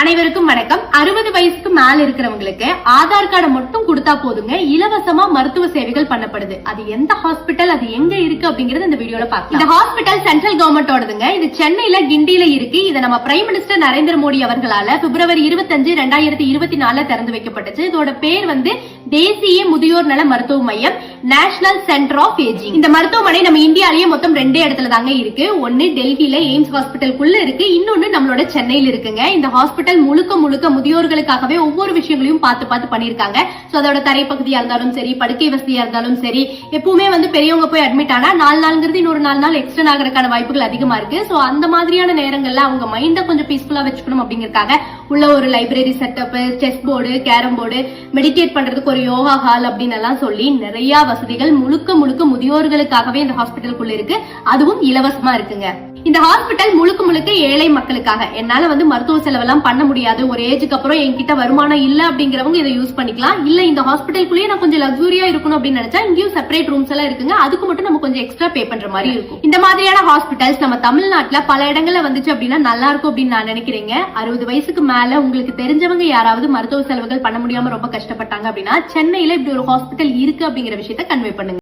அனைவருக்கும் வணக்கம். அறுபது வயசுக்கு மேல இருக்கிறவங்களுக்கு ஆதார் கார்டை மட்டும் கொடுத்தா போதுங்க. இலவசமா மருத்துவ சேவைகள் பண்ணப்படுது. அது எந்த ஹாஸ்பிட்டல் அது எங்க இருக்கு அப்படிங்கறது இந்த வீடியோல பார்க்கலாம். இந்த ஹாஸ்பிட்டல் சென்ட்ரல் கவர்மெண்டோடதுங்க இது சென்னையில கிண்டியில இருக்கு. இதை நம்ம பிரைம் மினிஸ்டர் நரேந்திர மோடி அவர்களால பிப்ரவரி இருபத்தஞ்சு ரெண்டாயிரத்தி இருபத்தி நாலுல திறந்து வைக்கப்பட்டுச்சு. இதோட பேர் வந்து தேசிய முதியோர் நல மருத்துவ மையம் நேஷனல் சென்டர் ஆஃப் ஏஜிங் இந்த மருத்துவமனை நம்ம இந்தியாலயே மொத்தம் ரெண்டே இடத்துல தாங்க இருக்கு. ஒன்னு டெல்லியில எய்ம்ஸ் ஹாஸ்பிட்டலுக்குள்ள இருக்கு. இன்னொன்னு நம்மளோட சென்னையில இருக்குங்க. இந்த ஹாஸ்பிட்டல் முழுக்க முழுக்க முதியோர்களுக்காகவே ஒவ்வொரு விஷயங்களையும் பார்த்து பார்த்து பண்ணிருக்காங்க சோ அதோட தரைப்பகுதியா இருந்தாலும் சரி படுக்கை வசதியா இருந்தாலும் சரி எப்பவுமே வந்து பெரியவங்க போய் அட்மிட் ஆனா நாலு நாள்ங்கிறது இன்னொரு நாலு நாள் எக்ஸ்டன் ஆகிறதுக்கான வாய்ப்புகள் அதிகமா இருக்கு. சோ அந்த மாதிரியான நேரங்கள்ல அவங்க மைண்டை கொஞ்சம் பீஸ்ஃபுல்லா வச்சுக்கணும் அப்படிங்கிறக்காக உள்ள ஒரு library setup chess board carrom board meditate பண்றதுக்கு ஒரு யோகா ஹால் அப்படின்னு எல்லாம் சொல்லி நிறைய வசதிகள் முழுக்க முழுக்க முதியோர்களுக்காகவே இந்த ஹாஸ்பிட்டலுக்குள்ள இருக்கு. அதுவும் இலவசமா இருக்குங்க. இந்த ஹாஸ்பிட்டல் முழுக்க முழுக்க ஏழை மக்களுக்காக. என்னால வந்து மருத்துவ செலவெல்லாம் பண்ண முடியாது. ஒரு ஏஜுக்கு அப்புறம் என்கிட்ட வருமானம் இல்ல அப்படிங்கிறவங்க இதை யூஸ் பண்ணிக்கலாம். இல்ல இந்த ஹாஸ்பிட்டலுக்குள்ளேயே நான் கொஞ்சம் லக்ஸூரியா இருக்கணும் அப்படின்னு நினைச்சா இங்கேயும் செப்பரேட் ரூம்ஸ் எல்லாம் இருக்குங்க. அதுக்கு மட்டும் நம்ம கொஞ்சம் எக்ஸ்ட்ரா பே பண்ற மாதிரி இருக்கும். இந்த மாதிரியான ஹாஸ்பிட்டல்ஸ் நம்ம தமிழ்நாட்டுல பல இடங்கள்ல வந்துச்சு அப்படின்னா நல்லா இருக்கும் அப்படின்னு நான் நினைக்கிறேங்க. அறுபது வயசுக்கு மேல உங்களுக்கு தெரிஞ்சவங்க யாராவது மருத்துவ செலவுகள் பண்ண முடியாம ரொம்ப கஷ்டப்பட்டாங்க அப்படின்னா சென்னையில இப்படி ஒரு ஹாஸ்பிட்டல் இருக்கு அப்படிங்கிற விஷயத்த கன்வே பண்ணுங்க.